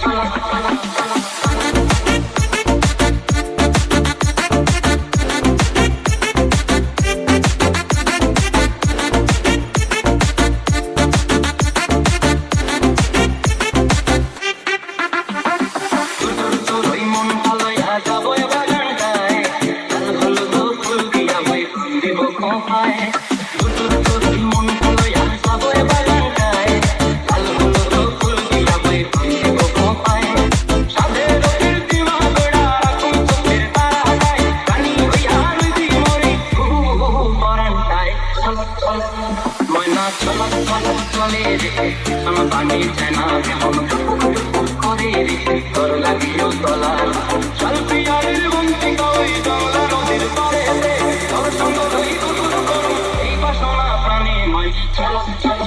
I'm ভালো চলে রে আমার পানি চেনা কেমন টুকুক টুকুক করে রে তোর লাগিও তলা চল পিয়ারের বন্তি কই জংলা নদীর পারে তোর সঙ্গ ধরি তো শুরু করো এই বাসনা প্রাণে মই চলো চলো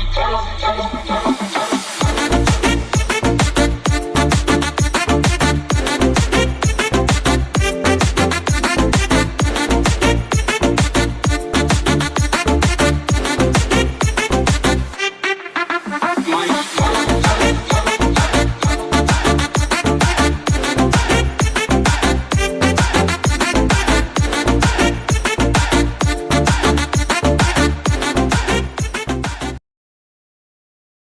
Thank you.